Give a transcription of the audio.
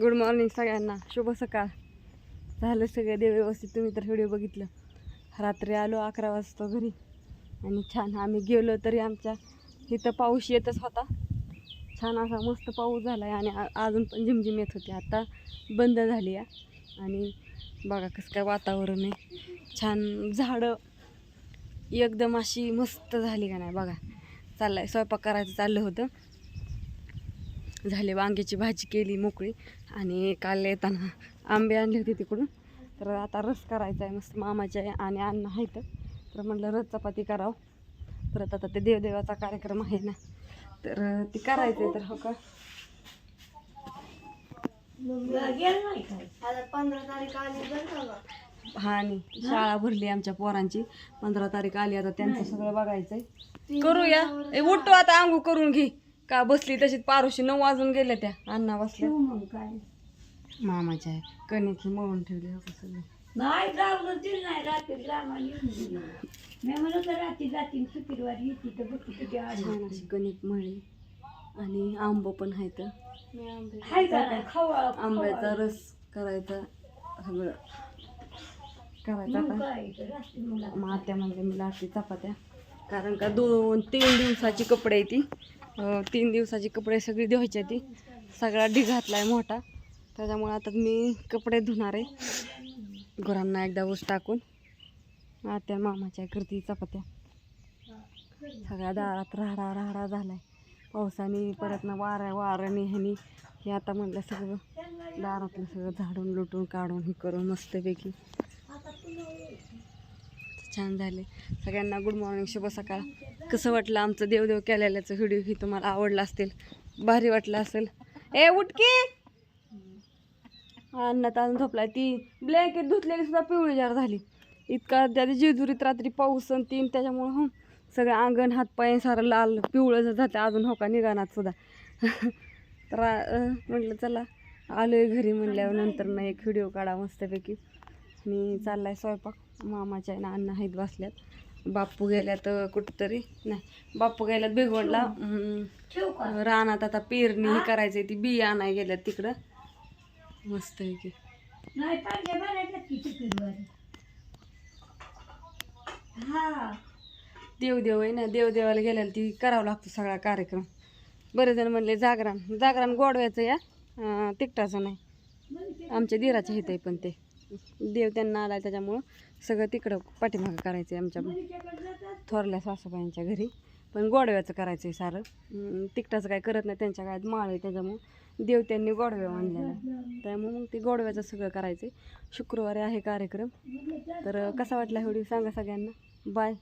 Good morning सगळ्यांना. शुभ सकाळ. झालं सगळं देव व्यवस्थित. तुम्ही तर व्हिडिओ बघितलं. रात्री आलो अकरा वाजता घरी. आणि छान आम्ही गेलो तरी आमच्या इथं पाऊस येतच होता. छान असा मस्त पाऊस झाला आहे आणि अजून पण झिमझिम येत होती. आता बंद झाली आहे. आणि बघा कसं काय वातावरण आहे. छान झाडं एकदम अशी मस्त झाली का नाही बघा. चाललाय. स्वयंपाक करायचं चाललं होतं. झाले वांग्याची भाजी केली मोकळी. आणि काल येताना आंबे आणले होते तिकडून. तर आता रस करायचा आहे मस्त मामाचे आहे आणि अन्न आहेत. तर म्हटलं रस चपाती करावं. परत आता ते देवदेवाचा कार्यक्रम आहे ना. तर ती करायचं आहे तर हो का? हा आणि शाळा भरली आमच्या पोरांची. पंधरा तारीख आली आता त्यांचं सगळं बघायचंय. करूया. उठतो आता आंघू करून घे. का बसली तशीच पारुशी नऊ वाजून गेल्या त्या अण्णा बसल्या. मग काय? मामाच्या आहे कणिकी मळून ठेवली सगळं. नाही दिलं नाही रात्री रामाने येऊन दिलं मी म्हणत रात्री जातील शुक्रवार येते तर बघ किती आली छान अशी कणिक मळी आणि आंब पण आहेत हाय का नाही? खवळा आंब्याचा रस करायचा सगळं करायचं मग आता. काय तर रात्री मुला मग आत्या म्हणजे मी लाटते चपात्या. कारण का दोन तीन दिवसाची कपडे आहे ती. तीन दिवसाचे कपडे सगळी धुवायची ती. सगळा ढिघातला आहे मोठा. त्याच्यामुळे आता मी कपडे धुणार आहे. गुरांना एकदा ऊस टाकून. आत्या मामाच्या करती चपात्या. सगळ्या दारात राहडा राहडा आहे पावसाने परत ना वाऱ्या वाराने ह्यानी हे आता म्हटलं सगळं दारातलं सगळं झाडून लुटून काढून हे करून मस्तपैकी. छान झाले. सगळ्यांना गुड मॉर्निंग शुभ सकाळ. कसं वाटलं आमचं देवदेव केलेल्याचं व्हिडिओ ही तुम्हाला आवडला असेल भारी वाटलं असेल. ए उठकी अन्नात अजून झोपलाय. ती ब्लँकेट धुतलेली सुद्धा पिवळी जार झाली. इतका त्याच्या जेजुरीत रात्री पाऊस आणि तीन त्याच्यामुळं हो सगळं अंगण हातपाय सारं लाल पिवळं जाते अजून हो का निघाणात सुद्धा. तर म्हटलं चला आलोय घरी म्हणल्यावर नंतर ना एक व्हिडिओ काढा मस्तपैकी. मी चाललाय स्वयंपाक. मामाच्या ना अण्णा आहेत बसल्यात. बाप्पू गेल्यात कुठंतरी. नाही बाप्पू गेल्यात का? रानात आता पेरणी हे करायचंय ती बिया आणाय गेल्यात तिकडं. मस्त आहे की. हा. देवदेव आहे ना देवदेवाला गेल्याला ती करावं लागतो सगळा कार्यक्रम. बरेच जण म्हणले जागरण जागरण गोडव्याचं या. तिकटाचं नाही. आमच्या दिराच्या हित आहे पण ते. देव त्यांना आला त्याच्यामुळं सगळं तिकडं पाठीमागं करायचं आहे आमच्या थोरल्या सासूबाईंच्या घरी. पण गोडव्याचं करायचं आहे सारं तिकटाचं काय करत नाही त्यांच्या काळात माळ आहे त्याच्यामुळं. देव त्यांनी गोडव्या आणलेला त्यामुळं मग ते गोडव्याचं सगळं करायचं आहे शुक्रवारी आहे कार्यक्रम. तर कसा वाटला व्हिडिओ सांगा सगळ्यांना. बाय